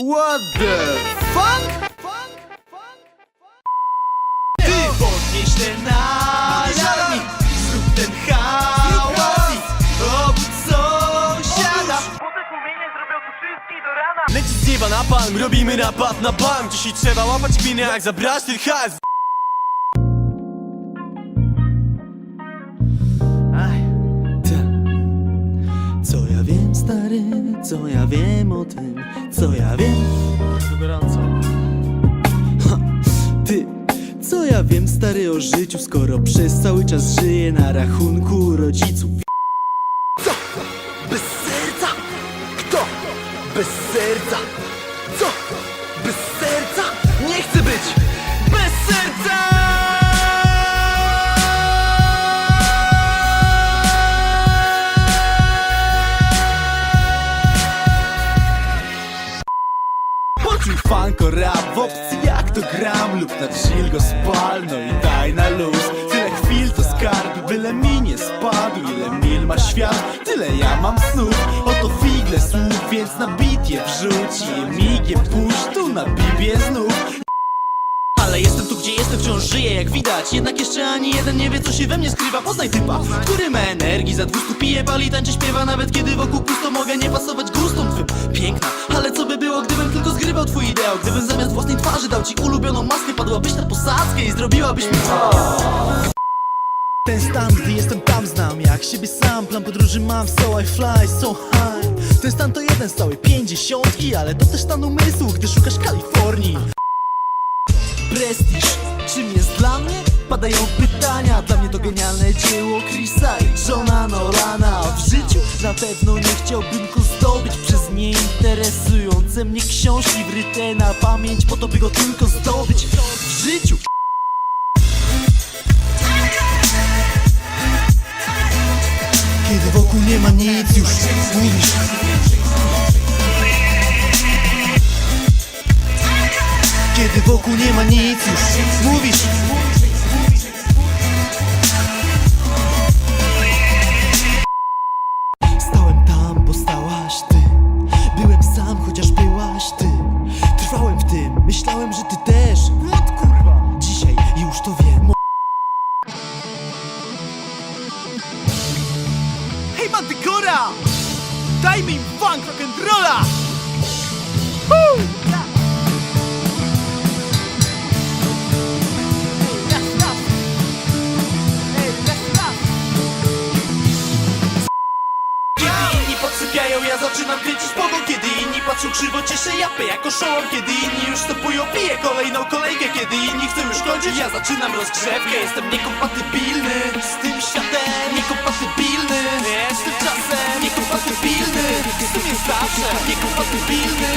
What the fuck? Ty podnieś ten alarm Zrób ten hałas i obudź sąsiada. Potem tłumienie zrobią tu wszystkich do rana. Leci z nieba na palm, robimy napad na bank. Dzisiaj trzeba łapać kpiny jak zabrać ten hajs stary, co ja wiem o tym, co ja wiem. Gorąco Ty, co ja wiem, stary, o życiu, skoro przez cały czas żyję na rachunku rodziców. Co? Bez serca? Kto? Bez serca? Fanko rap w opcji jak to gram lub na chill go spal, no i daj na luz. Tyle chwil to skarb, byle mi nie spadł Ile mil ma świat, tyle ja mam snów Oto figle słów, więc na bit je wrzuć I migiem puść, tu na bibie znów gdzie jestem, wciąż żyję, jak widać. Jednak jeszcze ani jeden nie wie, co się we mnie skrywa. Poznaj typa, który ma energii Za 200 pije, pali, tańczy, śpiewa. Nawet kiedy wokół pusto, mogę nie pasować gustom. Twym Piękna, ale co by było, gdybym tylko zgrywał twój ideał? Gdybym zamiast własnej twarzy dał ci ulubioną maskę Padłabyś na posadzkę i zrobiłabyś mi ten stan, gdy jestem tam, znam jak siebie sam. Plan podróży mam, so I fly, so high. Ten stan to jeden z całej pięćdziesiątki Ale to też stan umysłu, gdy szukasz Kalifornii Prestiż, czym jest dla mnie? Padają pytania, dla mnie to genialne dzieło Chrisa i Johna Nolana W życiu na pewno nie chciałbym go zdobyć Przez nieinteresujące mnie książki wryte na pamięć Po to by go tylko zdobyć. W życiu. Kiedy wokół nie ma nic już mówisz Kiedy wokół nie ma nic już. Mówisz. Stałem tam, bo stałaś ty. Byłem sam, chociaż byłaś ty. Trwałem w tym, myślałem, że ty też. What kurwa. Dzisiaj już to wiem. Hej Mantykora! Dajmy im funk rock'n'rolla! Zaczynam kręcić pogon Kiedy inni patrzą krzywo, cieszę japę jako szołom Kiedy inni już stopują, piję kolejną kolejkę Kiedy inni chcą już kończyć, ja zaczynam rozgrzewkę Jestem niekompatybilny z tym światem Niekompatybilny z tym czasem Niekompatybilny z tym jest zawsze Niekompatybilny